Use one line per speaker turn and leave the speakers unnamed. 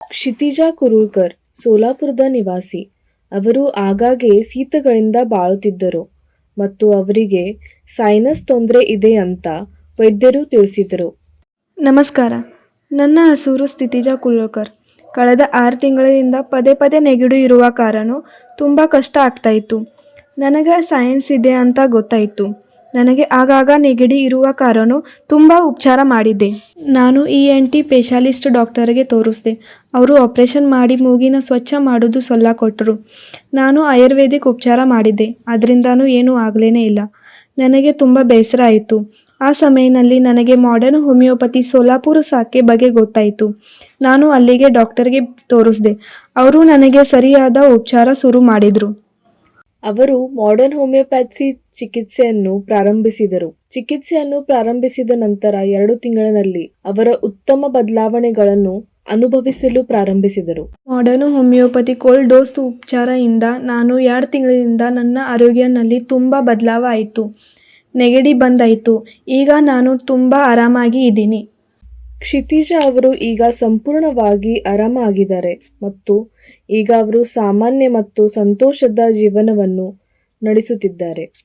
ಕ್ಷಿತಿಜಾ ಕುರುಳ್ಕರ್, ಸೋಲಾಪುರದ ನಿವಾಸಿ. ಅವರು ಆಗಾಗ್ಗೆ ಶೀತಗಳಿಂದ ಬಾಳುತ್ತಿದ್ದರು ಮತ್ತು ಅವರಿಗೆ ಸೈನಸ್ ತೊಂದರೆ ಇದೆ ಅಂತ ವೈದ್ಯರು ತಿಳಿಸಿದರು.
ನಮಸ್ಕಾರ. ನನ್ನ ಹೆಸರು ಸ್ಥಿತಿಜಾ ಕುರುಳ್ಕರ್. ಕಳೆದ ಆರು ತಿಂಗಳಿಂದ ಪದೇ ಪದೇ ನೆಗಡಿ ಇರುವ ಕಾರಣ ತುಂಬ ಕಷ್ಟ ಆಗ್ತಾಯಿತ್ತು ನನಗೆ ಸೈನ್ಸ್ ಇದೆ ಅಂತ ಗೊತ್ತಾಯಿತು. ನನಗೆ ಆಗಾಗ ನೆಗಡಿ ಇರುವ ಕಾರಣ ತುಂಬ ಉಪಚಾರ ಮಾಡಿದ್ದೆ. ನಾನು ಇ ಎನ್ ಟಿ ಪೆಷಾಲಿಸ್ಟ್ ಡಾಕ್ಟರ್ಗೆ ತೋರಿಸ್ದೆ. ಅವರು ಆಪ್ರೇಷನ್ ಮಾಡಿ ಮೂಗಿನ ಸ್ವಚ್ಛ ಮಾಡೋದು ಸಲಹೆ ಕೊಟ್ಟರು ನಾನು ಆಯುರ್ವೇದಿಕ್ ಉಪಚಾರ ಮಾಡಿದ್ದೆ. ಅದರಿಂದನೂ ಏನೂ ಆಗಲೇ ಇಲ್ಲ. ನನಗೆ ತುಂಬ ಬೇಸರ ಆಯಿತು. ಆ ಸಮಯದಲ್ಲಿ ನನಗೆ ಮಾಡರ್ನ್ ಹೋಮಿಯೋಪತಿ ಸೋಲಾಪುರ ಸಾಕೆ ಬಗ್ಗೆ ಗೊತ್ತಾಯಿತು. ನಾನು ಅಲ್ಲಿಗೆ ಡಾಕ್ಟರ್ಗೆ ತೋರಿಸ್ದೆ. ಅವರು ನನಗೆ ಸರಿಯಾದ ಉಪಚಾರ ಶುರು ಮಾಡಿದರು.
ಅವರು ಮಾಡರ್ನ್ ಹೋಮಿಯೋಪ್ಯಾಥಿ ಚಿಕಿತ್ಸೆಯನ್ನು ಪ್ರಾರಂಭಿಸಿದರು. ಚಿಕಿತ್ಸೆಯನ್ನು ಪ್ರಾರಂಭಿಸಿದ ನಂತರ ಎರಡು ತಿಂಗಳಿನಲ್ಲಿ ಅವರ ಉತ್ತಮ ಬದಲಾವಣೆಗಳನ್ನು ಅನುಭವಿಸಲು ಪ್ರಾರಂಭಿಸಿದರು.
ಮಾಡರ್ನ್ ಹೋಮಿಯೋಪತಿ ಕೋಲ್ಡ್ ಡೋಸ್ ಉಪಚಾರದಿಂದ ನಾನು ಎರಡು ತಿಂಗಳಿಂದ ನನ್ನ ಆರೋಗ್ಯನಲ್ಲಿ ತುಂಬ ಬದಲಾವ ಆಯಿತು. ನೆಗಡಿ ಬಂದಾಯಿತು. ಈಗ ನಾನು ತುಂಬ ಆರಾಮಾಗಿ ಇದ್ದೀನಿ.
ಕ್ಷಿತಿಜಾ ಅವರು ಈಗ ಸಂಪೂರ್ಣವಾಗಿ ಆರಾಮಾಗಿದ್ದಾರೆ ಮತ್ತು ಈಗ ಅವರು ಸಾಮಾನ್ಯ ಮತ್ತು ಸಂತೋಷದ ಜೀವನವನ್ನು ನಡೆಸುತ್ತಿದ್ದಾರೆ.